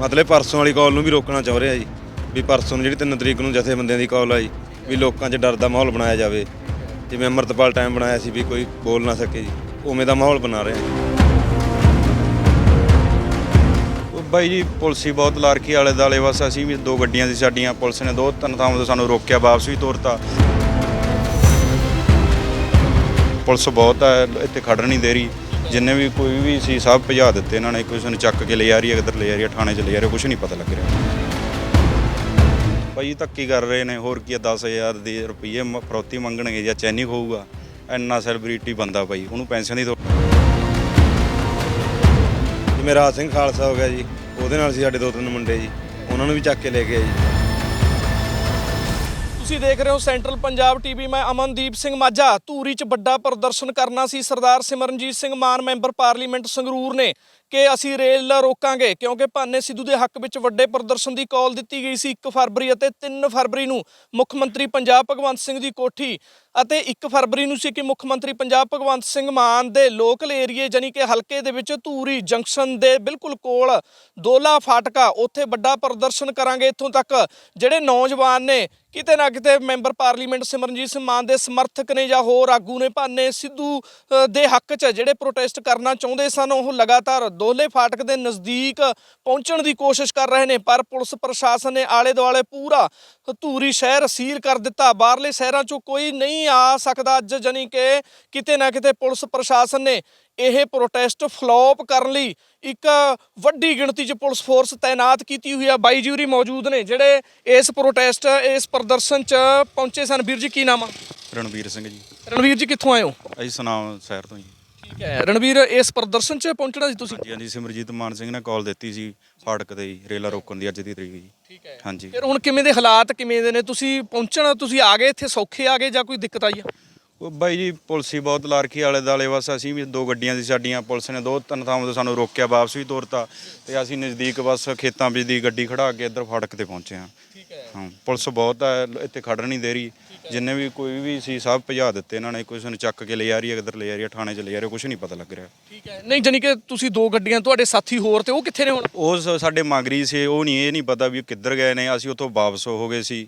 ਮਤਲਬ ਪਰਸੋਂ ਵਾਲੀ ਕਾਲ ਨੂੰ ਵੀ ਰੋਕਣਾ ਚਾਹ ਰਿਹਾ ਜੀ, ਵੀ ਪਰਸੋਂ ਨੂੰ ਜਿਹੜੀ 3 ਤਰੀਕ ਨੂੰ ਜਥੇਬੰਦੀਆਂ ਦੀ ਕਾਲ ਆਈ, ਵੀ ਲੋਕਾਂ 'ਚ ਡਰ ਦਾ ਮਾਹੌਲ ਬਣਾਇਆ ਜਾਵੇ, ਜਿਵੇਂ ਅੰਮ੍ਰਿਤਪਾਲ ਟਾਈਮ ਬਣਾਇਆ ਸੀ ਵੀ ਕੋਈ ਬੋਲ ਨਾ ਸਕੇ ਜੀ, ਉਵੇਂ ਦਾ ਮਾਹੌਲ ਬਣਾ ਰਹੇ ਹਾਂ। ਬਾਈ ਜੀ, ਪੁਲਿਸ ਹੀ ਬਹੁਤ ਲਾਰਕੀ ਵਾਲੇ ਦਾਲੇ ਬਸ ਅਸੀਂ ਵੀ ਦੋ ਗੱਡੀਆਂ ਸੀ ਸਾਡੀਆਂ, ਪੁਲਿਸ ਨੇ ਦੋ ਤਿੰਨ ਥਾਵਾਂ ਤੋਂ ਸਾਨੂੰ ਰੋਕਿਆ, ਵਾਪਸ ਵੀ ਤੋਰਤਾ। ਪੁਲਿਸ ਬਹੁਤ ਹੈ, ਇੱਥੇ ਖੜਨ ਨਹੀਂ ਦੇ ਰਹੀ। ਜਿੰਨੇ ਵੀ ਕੋਈ ਵੀ ਸੀ ਸਭ ਭਜਾ ਦਿੱਤੇ ਇਹਨਾਂ ਨੇ, ਕਿਸੇ ਨੂੰ ਚੱਕ ਕੇ ਲੈ ਆ ਰਹੀ ਹੈ, ਕਿੱਧਰ ਲੈ ਆ ਰਹੀ ਹੈ, ਥਾਣੇ 'ਚ ਲੈ ਆ ਰਹੀ ਕੁਝ ਨਹੀਂ ਪਤਾ ਲੱਗ ਰਿਹਾ। ਭਾਈ ਧੱਕੀ ਕਰ ਰਹੇ ਨੇ, ਹੋਰ ਕੀ 10000 ਦੀ ਰੁਪਏ ਮ- ਫਰੌਤੀ ਮੰਗਣਗੇ ਜਾਂ ਚੈਨੀ ਹੋਊਗਾ ਇੰਨਾ ਸੈਲੀਬ੍ਰਿਟੀ ਬੰਦਾ ਭਾਈ, ਉਹਨੂੰ ਪੈਨਸ਼ਨ ਦੀ ਥੋ- ਜਿਵੇਂ ਰਾਜ ਸਿੰਘ ਖਾਲਸਾ ਹੋ ਗਿਆ ਜੀ, ਉਹਦੇ ਨਾਲ ਸੀ ਸਾਡੇ ਦੋ ਤਿੰਨ ਮੁੰਡੇ ਜੀ, ਉਹਨਾਂ ਨੂੰ ਵੀ ਚੱਕ ਕੇ ਲੈ ਗਏ ਜੀ। ਤੁਸੀਂ ਦੇਖ ਰਹੇ ਹੋ ਸੈਂਟਰਲ ਪੰਜਾਬ ਟੀਵੀ। ਮੈਂ ਅਮਨਦੀਪ ਸਿੰਘ ਮਾਝਾ, ਧੂਰੀ 'ਚ ਵੱਡਾ ਪ੍ਰਦਰਸ਼ਨ ਕਰਨਾ ਸੀ ਸਰਦਾਰ ਸਿਮਰਨਜੀਤ ਸਿੰਘ ਮਾਨ, ਮੈਂਬਰ ਪਾਰਲੀਮੈਂਟ ਸੰਗਰੂਰ ਨੇ। ਕਿ ਅਸੀਂ ਰੇਲ ਰੋਕਾਂਗੇ, ਕਿਉਂਕਿ ਭਾਨੇ ਸਿੱਧੂ ਦੇ ਹੱਕ ਵਿੱਚ ਵੱਡੇ ਪ੍ਰਦਰਸ਼ਨ ਦੀ ਕਾਲ ਦਿੱਤੀ ਗਈ ਸੀ 1 ਫਰਵਰੀ ਅਤੇ 3 ਫਰਵਰੀ ਨੂੰ ਮੁੱਖ ਮੰਤਰੀ ਪੰਜਾਬ ਭਗਵੰਤ ਸਿੰਘ ਦੀ ਕੋਠੀ ਅਤੇ 1 ਫਰਵਰੀ ਨੂੰ ਸੀ ਕਿ ਮੁੱਖ ਮੰਤਰੀ ਪੰਜਾਬ ਭਗਵੰਤ ਸਿੰਘ ਮਾਨ ਦੇ ਲੋਕਲ ਏਰੀਏ ਜਾਨੀ ਕਿ ਹਲਕੇ ਦੇ ਵਿੱਚ ਧੂਰੀ ਜੰਕਸ਼ਨ ਦੇ ਬਿਲਕੁਲ ਕੋਲ ਦੋਲਾ ਫਾਟਕਾ, ਉੱਥੇ ਵੱਡਾ ਪ੍ਰਦਰਸ਼ਨ ਕਰਾਂਗੇ ਇੱਥੋਂ ਤੱਕ। ਜਿਹੜੇ ਨੌਜਵਾਨ ਨੇ, ਕਿਤੇ ਨਾ ਕਿਤੇ ਮੈਂਬਰ ਪਾਰਲੀਮੈਂਟ ਸਿਮਰਨਜੀਤ ਸਿੰਘ ਮਾਨ ਦੇ ਸਮਰਥਕ ਨੇ ਜਾਂ ਹੋਰ ਆਗੂ ਨੇ, ਭਾਨੇ ਸਿੱਧੂ ਦੇ ਹੱਕ 'ਚ ਜਿਹੜੇ ਪ੍ਰੋਟੈਸਟ ਕਰਨਾ ਚਾਹੁੰਦੇ ਸਨ, ਉਹ ਲਗਾਤਾਰ ਦੋਲੇ ਫਾਟਕ ਦੇ ਨਜ਼ਦੀਕ ਪਹੁੰਚਣ ਦੀ ਕੋਸ਼ਿਸ਼ ਕਰ ਰਹੇ ਨੇ ਪਰ ਪੁਲਿਸ ਪ੍ਰਸ਼ਾਸਨ ਨੇ ਆਲੇ ਦੁਆਲੇ ਪੂਰਾ ਧੂਰੀ ਸ਼ਹਿਰ ਸੀਲ ਕਰ ਦਿੱਤਾ। ਬਾਹਰਲੇ ਸ਼ਹਿਰਾਂ 'ਚੋਂ ਕੋਈ ਨਹੀਂ ਆ ਸਕਦਾ ਅੱਜ ਜਾਨੀ ਕਿ ਕਿਤੇ ਨਾ ਕਿਤੇ ਪੁਲਿਸ ਪ੍ਰਸ਼ਾਸਨ ਨੇ ਇਹ ਪ੍ਰੋਟੈਸਟ ਫਲੋਪ ਕਰਨ ਲਈ ਇੱਕ ਵੱਡੀ ਗਿਣਤੀ 'ਚ ਪੁਲਿਸ ਫੋਰਸ ਤਾਇਨਾਤ ਕੀਤੀ ਹੋਈ ਆ। ਬਾਈ ਜੂਰੀ ਮੌਜੂਦ ਨੇ ਜਿਹੜੇ ਇਸ ਪ੍ਰੋਟੈਸਟ ਇਸ ਪ੍ਰਦਰਸ਼ਨ 'ਚ ਪਹੁੰਚੇ ਸਨ। ਵੀਰ ਜੀ ਕੀ ਨਾਮ ਆ? ਰਣਵੀਰ ਸਿੰਘ ਜੀ। ਰਣਵੀਰ ਜੀ ਕਿੱਥੋਂ ਆਏ ਹੋ? ਅਸੀਂ ਸੁਨਾਮ ਸ਼ਹਿਰ ਤੋਂ ਜੀ। ਠੀਕ ਹੈ। ਰਣਵੀਰ ਇਸ ਪ੍ਰਦਰਸ਼ਨ 'ਚ ਪਹੁੰਚਣਾ ਸੀ ਤੁਸੀਂ? ਹਾਂਜੀ ਹਾਂਜੀ ਸਿਮਰਜੀਤ ਮਾਨ ਸਿੰਘ ਨੇ ਕਾਲ ਦਿੱਤੀ ਸੀ ਫਾਟਕ ਤੇ ਰੇਲਾ ਰੋਕਣ ਦੀ ਅੱਜ ਦੀ ਤਰੀਕ ਜੀ ਠੀਕ ਹੈ। ਹਾਂਜੀ। ਫਿਰ ਹੁਣ ਕਿਵੇਂ ਦੇ ਹਾਲਾਤ ਕਿਵੇਂ ਦੇ ਨੇ? ਤੁਸੀਂ ਪਹੁੰਚਣਾ ਤੁਸੀਂ ਆ ਗਏ ਇੱਥੇ ਸੌਖੇ ਆ ਗਏ ਜਾਂ ਕੋਈ ਦਿੱਕਤ ਆਈ ਆ? ਉਹ ਬਾਈ ਜੀ ਪੁਲਿਸ ਹੀ ਬਹੁਤ ਲਾਰਕੀ ਵਾਲੇ ਦਾਲੇ ਬਸ ਅਸੀਂ ਵੀ ਦੋ ਗੱਡੀਆਂ ਸੀ ਸਾਡੀਆਂ ਪੁਲਿਸ ਨੇ ਦੋ ਤਿੰਨ ਥਾਵਾਂ ਤੋਂ ਸਾਨੂੰ ਰੋਕਿਆ ਵਾਪਸ ਵੀ ਤੋਰਤਾ। ਤੇ ਅਸੀਂ ਨਜ਼ਦੀਕ ਬਸ ਖੇਤਾਂ ਵਿੱਚ ਦੀ ਗੱਡੀ ਖੜਾ ਕੇ ਇੱਧਰ ਫਾਟਕ ਤੇ ਪਹੁੰਚੇ ਹਾਂ। ਹੈ ਪੁਲਿਸ ਬਹੁਤ ਹੈ ਇੱਥੇ ਖੜਨ ਨਹੀਂ ਦੇ ਰਹੀ। ਜਿੰਨੇ ਵੀ ਕੋਈ ਵੀ ਸੀ ਸਭ ਭਜਾ ਦਿੱਤੇ ਇਹਨਾਂ ਨੇ ਕਿਸੇ ਨੂੰ ਚੱਕ ਕੇ ਲੈ ਜਾ ਰਹੀ ਹੈ ਕਿੱਧਰ ਲੈ ਜਾ ਰਹੀ ਹੈ ਥਾਣੇ 'ਚ ਲੈ ਜਾ ਰਹੀ ਕੁਝ ਨਹੀਂ ਪਤਾ ਲੱਗ ਰਿਹਾ। ਠੀਕ ਹੈ। ਨਹੀਂ ਜਾਨੀ ਕਿ ਤੁਸੀਂ ਦੋ ਗੱਡੀਆਂ ਤੁਹਾਡੇ ਸਾਥੀ ਹੋਰ ਤੇ ਉਹ ਕਿੱਥੇ ਨੇ ਹੁਣ? ਉਹ ਸ- ਸਾਡੇ ਮਾਗਰੀ ਸੀ ਉਹ ਨਹੀਂ ਇਹ ਨਹੀਂ ਪਤਾ ਵੀ ਕਿੱਧਰ ਗਏ ਨੇ ਅਸੀਂ ਉੱਥੋਂ ਵਾਪਸ ਹੋ ਗਏ ਸੀ।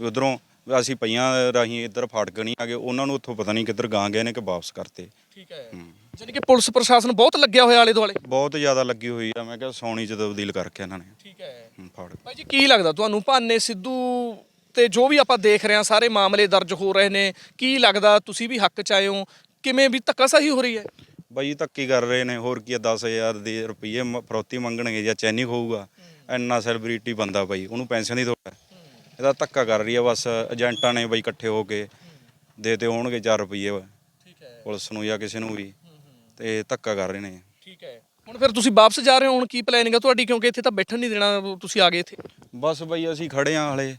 ਉਧਰੋਂ ਅਸੀਂ ਪਈਆਂ ਰਾਹੀਂ ਇੱਧਰ ਫਾਟਕ ਨਹੀਂ ਆ ਗਏ ਉਹਨਾਂ ਨੂੰ ਉੱਥੋਂ ਪਤਾ ਨਹੀਂ ਕਿੱਧਰ ਗਾਂ ਗਏ ਨੇ ਕਿ ਵਾਪਸ ਕਰਤੇ। ਠੀਕ ਹੈ। ਜਾਨੀ ਕਿ ਪੁਲਿਸ ਪ੍ਰਸ਼ਾਸਨ ਬਹੁਤ ਲੱਗਿਆ ਹੋਇਆ ਆਲੇ ਦੁਆਲੇ? ਬਹੁਤ ਜ਼ਿਆਦਾ ਲੱਗੀ ਹੋਈ ਆ ਮੈਂ ਕਿਹਾ ਸੌਣੀ ਚ ਤਬਦੀਲ ਕਰਕੇ ਇਹਨਾਂ ਨੇ। ਠੀਕ ਹੈ। ਭਾਈ ਜੀ ਕੀ ਲੱਗਦਾ ਤੁਹਾਨੂੰ? ਭਾਨੇ ਸਿੱਧੂ ਤੇ ਜੋ ਵੀ ਆਪਾਂ ਦੇਖ ਰਹੇ ਹਾਂ ਸਾਰੇ ਮਾਮਲੇ ਦਰਜ ਹੋ ਰਹੇ ਨੇ। ਕੀ ਲੱਗਦਾ ਤੁਸੀਂ ਵੀ ਹੱਕ ਚ ਆਏ ਹੋ? ਕਿਵੇਂ ਵੀ ਧੱਕਾਸ਼ਾਹੀ ਹੋ ਰਹੀ ਹੈ? ਬਾਈ ਧੱਕੀ ਕਰ ਰਹੇ ਨੇ ਹੋਰ ਕੀ 10000 ਦੇ ਰੁਪਏ ਫਰੌਤੀ ਮੰਗਣਗੇ ਜਾਂ ਚੈਨੀ ਹੋਊਗਾ ਇੰਨਾ ਸੈਲੀਬ੍ਰਿਟੀ ਬੰਦਾ ਬਾਈ ਉਹਨੂੰ ਪੈਸਿਆਂ ਦੀ ਥੋੜਾ ਇਹਦਾ ਧੱਕਾ ਕਰ ਰਹੀ ਆ ਬਸ ਏਜੰਟਾਂ ਨੇ ਬਾਈ ਇਕੱਠੇ ਹੋ ਕੇ ਦੇ ਤੇ ਹੋਣਗੇ 4 ਰੁਪਏ ਠੀਕ ਹੈ। ਪੁਲਿਸ ਨੂੰ ਜਾਂ ਕਿਸੇ ਨੂੰ ਵੀ। ਤੇ ਧੱਕਾ ਕਰ ਰਹੇ ਨੇ। ਠੀਕ ਹੈ। ਹੁਣ ਫਿਰ ਤੁਸੀਂ ਵਾਪਸ ਜਾ ਰਹੇ ਹੋ ਹੁਣ ਕੀ ਪਲੈਨਿੰਗ ਹੈ ਤੁਹਾਡੀ? ਕਿਉਂਕਿ ਇੱਥੇ ਤਾਂ ਬੈਠਣ ਨਹੀਂ ਦੇਣਾ ਤੁਸੀਂ ਆ ਗਏ ਇੱਥੇ। ਬਸ ਬਾਈ ਅਸੀਂ ਖੜੇ ਆਂ ਹਲੇ।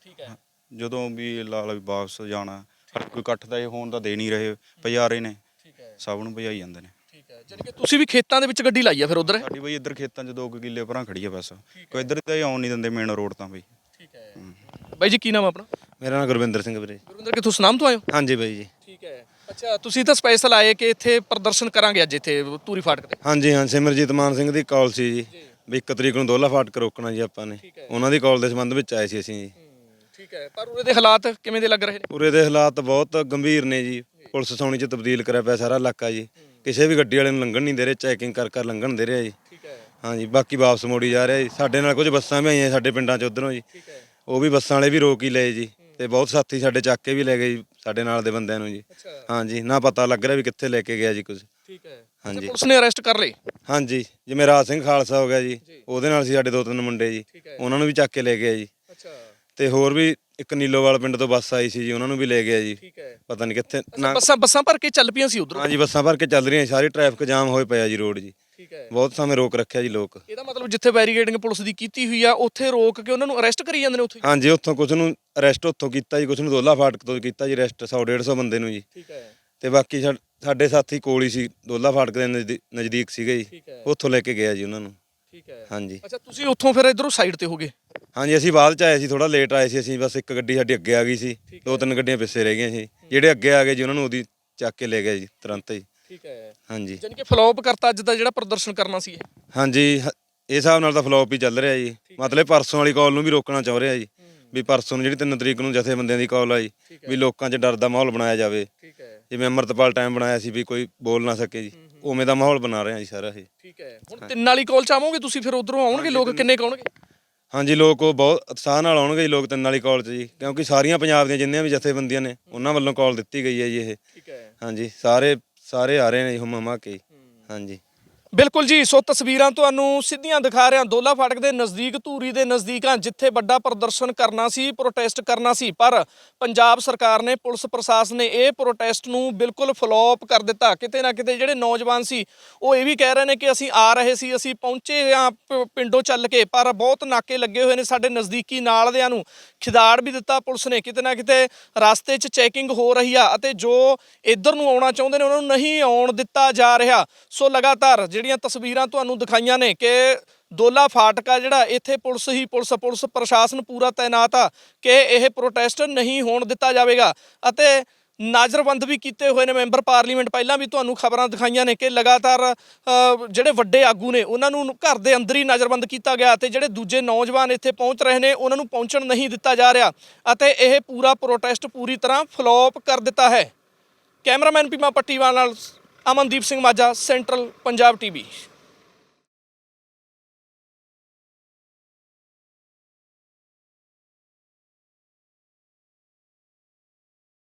ਠੀਕ ਹੈ। ਜਦੋਂ ਵੀ ਲਾਲ ਵੀ ਵਾਪਸ ਜਾਣਾ ਹਰ ਕੋਈ ਇਕੱਠ ਦਾ ਇਹ ਹੋਣ ਤਾਂ ਦੇ ਨਹੀਂ ਰਹੇ ਭਜਾ ਰਹੇ ਨੇ। ਠੀਕ ਹੈ। ਸਭ ਨੂੰ ਭਜਾਈ ਜਾਂਦੇ ਨੇ। ਠੀਕ ਹੈ। ਜਾਨੀ ਕਿ ਤੁਸੀਂ ਵੀ ਖੇਤਾਂ ਦੇ ਵਿੱਚ ਗੱਡੀ ਲਾਈ ਆ ਫਿਰ ਉਧਰ? ਸਾਡੀ ਬਈ ਇੱਧਰ ਖੇਤਾਂ 'ਚ ਦੋ ਕੁ ਕਿੱਲੇ ਪਰਾਂ ਖੜੀ ਆ ਬਸ। ਕੋਈ ਇੱਧਰ ਤਾਂ ਆਉਣ ਨਹੀਂ ਦਿੰਦੇ ਮੇਨ ਰੋਡ ਤਾਂ ਬਈ। ਠੀਕ ਹੈ। ਬਾਈ ਜੀ ਕੀ ਨਾਮ ਆ ਆਪਣਾ? ਮੇਰਾ ਨਾਮ ਗੁਰਵਿੰਦਰ ਸਿੰਘ ਵੀਰੇ। ਗੁਰਵਿੰਦਰ ਕਿੱਥੋਂ? ਸੁਨਾਮ ਤੋਂ ਆਏ ਹੋ? ਹਾਂਜੀ ਬਾਈ ਜੀ। ਠੀਕ ਹੈ। ਅੱਛਾ ਤੁਸੀਂ ਤਾਂ ਸਪੈਸ਼ਲ ਆਏ ਕਿ ਇੱਥੇ ਪ੍ਰਦਰਸ਼ਨ ਕਰਾਂਗੇ ਅੱਜ ਇੱਥੇ ਧੂਰੀ ਫਾਟਕ ਤੇ? ਹਾਂਜੀ ਹਾਂ ਸਿਮਰਜੀਤ ਮਾਨ ਸਿੰਘ ਦੀ ਕਾਲ ਸੀ ਜੀ। ਵੀ ਇੱਕ ਤਰੀਕ ਨੂੰ ਦੋਲਾ ਫਾਟਕ ਰੋਕਣਾ ਜੀ ਆਪਾਂ ਨੇ। ਉਹਨਾਂ ਦੀ ਕਾਲ ਦੇ ਸੰਬੰਧ ਵਿੱਚ ਆਏ ਸੀ ਅਸੀਂ ਜੀ। ਠੀਕ ਹੈ। ਪਰ ਉਹਦੇ ਹਾਲਾਤ ਕਿਵੇਂ ਦੇ ਲੱਗ ਰਹੇ ਨੇ? ਪੂਰੇ ਦੇ ਹਾਲਾਤ ਬਹੁਤ ਗੰਭੀਰ ਨੇ ਜੀ। ਪੁਲਿਸ ਸੌਣੀ ਚ ਤਬਦੀਲ ਕਰਿਆ ਪਿਆ ਸਾਰਾ ਇਲਾਕਾ ਜੀ। ਕਿਸੇ ਵੀ ਗੱਡੀ ਵਾਲੇ ਨੂੰ ਲੰਘਣ ਨਹੀਂ ਦੇ ਰਹੇ ਚੈਕਿੰਗ ਕਰ ਕਰ ਲੰਘਣ ਦੇ ਰਿਹਾ ਜੀ। ਠੀਕ ਹੈ। ਹਾਂਜੀ ਬਾਕੀ ਵਾਪਸ ਮੋੜੀ ਜਾ ਰਿਹਾ ਜੀ। ਸਾਡੇ ਨਾਲ ਕੁਝ ਬੱਸਾਂ ਵੀ ਆਈਆਂ ਸਾਡੇ ਪਿੰਡਾਂ ਚ ਉਧਰੋਂ ਜੀ। ਉਹ ਵੀ ਬੱਸਾਂ ਵਾਲੇ ਵੀ ਰੋਕ ਹੀ ਲਏ ਜੀ। ਤੇ ਬਹੁਤ ਸਾਥੀ ਸਾਡੇ ਚੱਕ ਕੇ ਵੀ ਲੈ ਗਏ ਜੀ ਸਾਡੇ ਨਾਲ ਦੇ ਬੰਦਿਆਂ ਨੂੰ ਜੀ। ਅੱਛਾ। ਹਾਂਜੀ ਨਾ ਪਤਾ ਲੱਗ ਰਿਹਾ ਵੀ ਕਿੱਥੇ ਲੈ ਕੇ ਗਿਆ ਜੀ ਕੁਝ ਠੀਕ ਹੈ। ਹਾਂਜੀ ਪੁਲਿਸ ਨੇ ਅਰੈਸਟ ਕਰ ਹਾਂਜੀ ਜਿਵੇਂ ਰਾਜ ਸਿੰਘ ਖਾਲਸਾ ਹੋ ਗਿਆ ਜੀ ਉਹਦੇ ਨਾਲ ਸੀ ਸਾਡੇ ਦੋ ਤਿੰਨ ਮੁੰਡੇ ਜੀ। ਠੀਕ ਹੈ। ਉਹਨਾਂ ਨੂੰ ਵੀ ਚੱਕ ਕੇ ਲੈ ਗਿਆ ਜੀ। ਅੱਛਾ। ਤੇ ਹੋਰ ਵੀ ਇੱਕ ਨੀਲੋਵਾਲ ਪਿੰਡ ਤੋਂ ਬੱਸ ਆਈ ਸੀ ਜੀ ਉਹਨਾਂ ਨੂੰ ਵੀ ਲੈ ਗਿਆ ਜੀ। ਠੀਕ ਹੈ। ਪਤਾ ਨਹੀਂ ਕਿੱਥੇ ਨਾ ਬੱਸਾਂ ਬੱਸਾਂ ਭਰ ਕੇ ਚੱਲ ਪਈਆਂ ਸੀ ਉਧਰ? ਹਾਂਜੀ ਬੱਸਾਂ ਭਰ ਕੇ ਚੱਲ ਰਹੀਆਂ ਸਾਰੀ ਟ੍ਰੈਫਿਕ ਜਾਮ ਹੋਏ ਪਿਆ ਜੀ ਰੋਡ ਜੀ। ਠੀਕ ਹੈ। ਬਹੁਤ ਸਮੇਂ ਰੋਕ ਰੱਖਿਆ ਜੀ ਲੋਕ। ਇਹਦਾ ਮਤਲਬ ਜਿੱਥੇ ਬੈਰੀਗੇਡਿੰਗ ਪੁਲਿਸ ਦੀ ਕੀਤੀ ਹੋਈ ਆ ਉੱਥੇ ਰੋਕ ਕੇ ਉਹਨਾਂ ਨੂੰ ਅਰੈਸਟ ਕਰੀ ਜਾਂਦੇ ਨੇ ਉੱਥੇ? ਹਾਂਜੀ ਉੱਥੋਂ ਕੁਝ ਨੂੰ ਅਰੈਸਟ ਉੱਥੋਂ ਕੀਤਾ ਜੀ ਕੁਝ ਨੂੰ ਦੋਲਾ ਫਾਟਕ ਤੋਂ ਕੀਤਾ ਜੀ ਅਰੈਸਟ 100 150 ਬੰਦੇ ਨੂੰ ਜੀ। ਠੀਕ ਹੈ। ਤੇ ਬਾਕੀ ਸਾ- ਸਾਡੇ ਸਾਥੀ ਕੋਲ ਹੀ ਸੀ ਦੋਲਾ ਫਾਟਕ ਦੇ ਨਜ਼ਦੀ- ਨਜ਼ਦੀਕ ਸੀਗੇ ਜੀ। ਠੀਕ ਹੈ। ਉੱਥੋਂ ਲੈ ਕੇ ਗਿਆ ਜੀ ਉਹਨਾਂ ਨੂੰ। ਠੀਕ ਹੈ। ਹਾਂਜੀ। ਅੱਛਾ ਤੁਸੀਂ ਉੱਥੋਂ ਫਿਰ ਇਧਰੋਂ ਸਾਈਡ ਤੇ ਹੋ ਗਏ? ਹਾਂਜੀ ਅਸੀਂ ਬਾਅਦ ਚ ਆਏ ਸੀ ਥੋੜਾ ਲੇਟ ਆਏ ਸੀ ਅਸੀਂ ਬਸ ਇੱਕ ਗੱਡੀ ਸਾਡੀ ਅੱਗੇ ਆ ਗਈ ਸੀ। ਦੋ ਤਿੰਨ ਗੱਡੀਆਂ ਪਿੱਛੇ ਰਹਿ ਗਈਆਂ ਸੀ। ਜਿਹੜੇ ਅੱਗੇ ਆ ਗਏ ਜੀ ਉਹਨਾਂ ਨੂੰ ਉਹਦੀ ਚੱਕ ਕੇ ਲੈ ਗਏ ਜੀ ਤੁਰੰਤ ਹੀ। ਠੀਕ ਹੈ। ਹਾਂਜੀ। ਜਾਨੀ ਕਿ ਫਲੋਪ ਕਰਤਾ ਅੱਜ ਦਾ ਜਿਹੜਾ ਪ੍ਰਦਰਸ਼ਨ ਕਰਨਾ ਸੀ ਇਹ। ਹਾਂਜੀ ਹ- ਇਹ ਹਿਸਾਬ ਨਾਲ ਤਾਂ ਫਲੋਪ ਹੀ ਚੱਲ ਰਿਹਾ ਜੀ। ਮਤਲਬ ਪਰਸੋਂ ਵਾਲੀ ਕਾਲ ਨੂੰ ਵੀ ਰੋਕਣਾ ਚਾਹ ਰਿਹਾ ਜੀ। ਵੀ ਪਰਸੋਂ ਨੂੰ ਜਿਹੜੀ 3 ਤਰੀਕ ਨੂੰ ਜਥੇਬੰਦੀਆਂ ਦੀ ਕਾਲ ਆਈ ਵੀ ਲੋਕਾਂ 'ਚ ਡਰ ਦਾ ਮਾਹੌਲ ਬਣਾਇਆ ਜਾਵੇ। ਠੀਕ ਹੈ। ਜਿਵੇਂ ਅੰਮ੍ਰਿਤਪਾਲ ਟਾਈਮ ਬਣਾਇਆ ਸੀ ਵੀ ਕੋਈ ਬੋਲ ਨਾ ਸਕੇ ਜੀ। ਉਵੇਂ ਦਾ ਮਾਹੌਲ ਬਣਾ ਰਹੇ ਆ ਜੀ ਸਾਰਾ ਇਹ। ਠੀਕ ਹੈ। ਹੁਣ ਤਿੰਨ ਵਾਲੀ ਕਾਲ ਚ ਆਵੋਗੇ ਤੁਸੀਂ ਫਿਰ ਉਧਰੋਂ ਆਉਣਗੇ? ਲੋਕ ਕਿੰਨੇ ਕੁ ਆਉਣਗੇ? ਹਾਂਜੀ ਲੋਕ ਉਹ ਬਹੁਤ ਉਤਸ਼ਾਹ ਨਾਲ ਆਉਣਗੇ ਜੀ ਲੋਕ ਤਿੰਨ ਵਾਲੀ ਕਾਲ 'ਚ ਜੀ। ਕਿਉਂਕਿ ਸਾਰੀਆਂ ਪੰਜਾਬ ਦੀਆਂ ਜਿੰਨੀਆਂ ਵੀ ਜਥੇਬੰਦੀਆਂ ਨੇ ਉਹਨਾਂ ਵੱਲੋਂ ਕਾਲ ਦਿੱਤੀ ਗਈ ਹੈ ਜੀ ਇਹ। ਠੀਕ ਹੈ। ਹਾਂਜੀ ਸਾਰੇ ਸਾਰੇ ਆ ਰਹੇ ਨੇ ਜੀ ਹੁਮ ਹੁਮਾ ਕੇ ਹਾਂਜੀ। ਬਿਲਕੁਲ ਜੀ, ਸੋ ਤਸਵੀਰਾਂ ਤੁਹਾਨੂੰ ਸਿੱਧੀਆਂ ਦਿਖਾ ਰਿਹਾ ਦੋਲਾ ਫਾਟਕ ਦੇ ਨਜ਼ਦੀਕ, ਧੂਰੀ ਦੇ ਨਜ਼ਦੀਕਾਂ ਜਿੱਥੇ ਵੱਡਾ ਪ੍ਰਦਰਸ਼ਨ ਕਰਨਾ ਸੀ ਪ੍ਰੋਟੈਸਟ ਕਰਨਾ ਸੀ, ਪਰ ਪੰਜਾਬ ਸਰਕਾਰ ਨੇ, ਪੁਲਿਸ ਪ੍ਰਸ਼ਾਸਨ ਨੇ ਇਹ ਪ੍ਰੋਟੈਸਟ ਨੂੰ ਬਿਲਕੁਲ ਫਲੋਪ ਕਰ ਦਿੱਤਾ। ਕਿਤੇ ਨਾ ਕਿਤੇ ਜਿਹੜੇ ਨੌਜਵਾਨ ਸੀ, ਉਹ ਇਹ ਵੀ ਕਹਿ ਰਹੇ ਨੇ ਕਿ ਅਸੀਂ ਆ ਰਹੇ ਸੀ, ਅਸੀਂ ਪਹੁੰਚੇ ਆ ਪਿੰਡੋਂ ਚੱਲ ਕੇ, ਪਰ ਬਹੁਤ ਨਾਕੇ ਲੱਗੇ ਹੋਏ ਨੇ ਸਾਡੇ ਨਜ਼ਦੀਕੀ ਨਾਲ ਨਾਲਦਿਆਂ ਨੂੰ। ਖਿਦਾੜ ਵੀ ਦਿੱਤਾ ਪੁਲਿਸ ਨੇ, ਕਿਤੇ ਨਾ ਕਿਤੇ ਰਸਤੇ 'ਚ ਚੈਕਿੰਗ ਹੋ ਰਹੀ ਆ, ਅਤੇ ਜੋ ਇੱਧਰ ਨੂੰ ਆਉਣਾ ਚਾਹੁੰਦੇ ਨੇ, ਉਹਨਾਂ ਨੂੰ ਨਹੀਂ ਆਉਣ ਦਿੱਤਾ ਜਾ ਰਿਹਾ। ਸੋ ਲਗਾਤਾਰ ਜਿਹੜੀਆਂ ਤਸਵੀਰਾਂ ਤੁਹਾਨੂੰ ਦਿਖਾਈਆਂ ਨੇ ਕਿ ਦੋਲਾ ਫਾਟਕਾ ਜਿਹੜਾ, ਇੱਥੇ ਪੁਲਿਸ ਹੀ ਪੁਲਿਸ ਪੁਲਿਸ ਪ੍ਰਸ਼ਾਸਨ ਪੂਰਾ ਤਾਇਨਾਤ ਆ ਕਿ ਇਹ ਪ੍ਰੋਟੈਸਟ ਨਹੀਂ ਹੋਣ ਦਿੱਤਾ ਜਾਵੇਗਾ। ਅਤੇ ਨਾਜ਼ਰਬੰਦ ਵੀ ਕੀਤੇ ਹੋਏ ਨੇ ਮੈਂਬਰ ਪਾਰਲੀਮੈਂਟ, ਪਹਿਲਾਂ ਵੀ ਤੁਹਾਨੂੰ ਖਬਰਾਂ ਦਿਖਾਈਆਂ ਨੇ ਕਿ ਲਗਾਤਾਰ ਜਿਹੜੇ ਵੱਡੇ ਆਗੂ ਨੇ, ਉਹਨਾਂ ਨੂੰ ਘਰ ਦੇ ਅੰਦਰ ਹੀ ਨਜ਼ਰਬੰਦ ਕੀਤਾ ਗਿਆ ਤੇ ਜਿਹੜੇ ਦੂਜੇ ਨੌਜਵਾਨ ਇੱਥੇ ਪਹੁੰਚ ਰਹੇ ਨੇ, ਉਹਨਾਂ ਨੂੰ ਪਹੁੰਚਣ ਨਹੀਂ ਦਿੱਤਾ ਜਾ ਰਿਹਾ। ਅਤੇ ਇਹ ਪੂਰਾ ਪ੍ਰੋਟੈਸਟ ਪੂਰੀ ਤਰ੍ਹਾਂ ਫਲੋਪ ਕਰ ਦਿੱਤਾ ਹੈ। ਕੈਮਰਾਮੈਨ ਪੀਮਾ ਪੱਟੀਵਾਲ ਨਾਲ ਅਮਨਦੀਪ ਸਿੰਘ ਮਾਝਾ ਸੈਂਟਰਲ ਪੰਜਾਬ ਟੀਵੀ